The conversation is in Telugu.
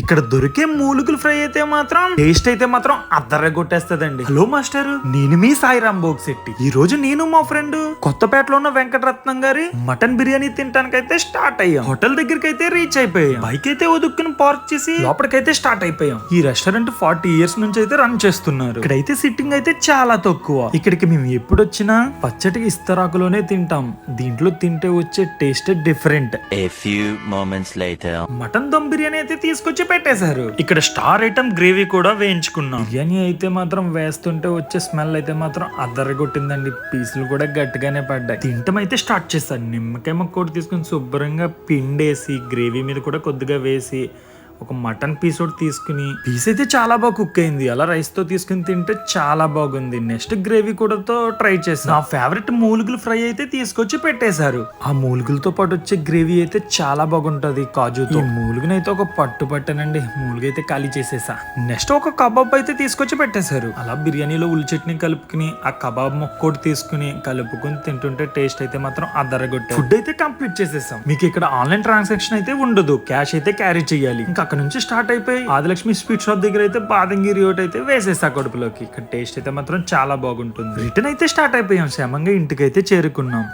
ఇక్కడ దొరికే మూలుగులు ఫ్రై అయితే మాత్రం టేస్ట్ అయితే మాత్రం అద్దర కొట్టేస్తదండి. హలో మాస్టర్ నేను మీ సాయిరామ్ బోగ్ శెట్టి. ఈ రోజు నేను మా ఫ్రెండ్ కొత్తపేటలో ఉన్న వెంకటరత్నం గారి మటన్ బిర్యానీ తినడానికైతే స్టార్ట్ అయ్యాం. హోటల్ దగ్గరికి అయితే రీచ్ అయిపోయాం. బైక్ అయితే ఒదుక్కుని పార్క్ చేసి లోపలికైతే స్టార్ట్ అయిపోయాం. ఈ రెస్టారెంట్ ఫార్టీ ఇయర్స్ నుంచి అయితే రన్ చేస్తున్నారు. ఇక్కడైతే సిట్టింగ్ అయితే చాలా తక్కువ. ఇక్కడికి మేము ఎప్పుడు వచ్చినా పచ్చటి ఇస్తరాకులోనే తింటాం. దీంట్లో తింటే వచ్చే taste different. Mutton dum biryani అయితే తీసుకొచ్చి పెట్టేశారు. ఇక్కడ స్టార్ ఐటమ్ గ్రేవీ కూడా వేయించుకున్నాం. బిర్యానీ అయితే మాత్రం వేస్తుంటే వచ్చే స్మెల్ అయితే మాత్రం అద్దరగొట్టిందండి పీసులు కూడా గట్టిగానే పడ్డాయి. తింటం అయితే స్టార్ట్ చేశాను నిమ్మకాయ ముక్క కూడా తీసుకుని శుభ్రంగా పిండేసి గ్రేవీ మీద కూడా కొద్దిగా వేసి ఒక మటన్ పీస్ ఒకటి తీసుకుని పీస్ అయితే చాలా బాగా కుక్ అయింది. అలా రైస్తో తీసుకుని తింటే చాలా బాగుంది. నెక్స్ట్ గ్రేవీ కూడాతో ట్రై చేసాను నా ఫేవరెట్ మూలుగులు ఫ్రై అయితే తీసుకొచ్చి పెట్టేశారు. ఆ మూలుగులతో పాటు వచ్చే గ్రేవీ అయితే చాలా బాగుంటది కాజుతో. మూలుగునైతే ఒక పట్టు పట్టానండి. మూలుగైతే ఖాళీ చేసేసా. నెక్స్ట్ ఒక కబాబ్ అయితే తీసుకొచ్చి పెట్టేశారు. అలా బిర్యానీలో ఉల్లి చట్నీ కలుపుకుని ఆ కబాబ్ మొక్కోటి తీసుకుని కలుపుకుని తింటుంటే టేస్ట్ అయితే మాత్రం అద్దరగొట్టే ఫుడ్ అయితే కంప్లీట్ చేసేసాం. మీకు ఇక్కడ ఆన్లైన్ ట్రాన్సాక్షన్ అయితే ఉండదు. క్యాష్ అయితే క్యారీ చేయాలి. ఇంకా అక్కడ నుంచి స్టార్ట్ అయిపోయి ఆదిలక్ష్మి స్వీట్ షాప్ దగ్గర అయితే బాదంగిరి రియోట్ అయితే వేసేసా కడుపులోకి. ఇక్కడ టేస్ట్ అయితే మాత్రం చాలా బాగుంటుంది. రిటర్న్ అయితే స్టార్ట్ అయిపోయాం. క్షేమంగా ఇంటికి అయితే చేరుకున్నాం.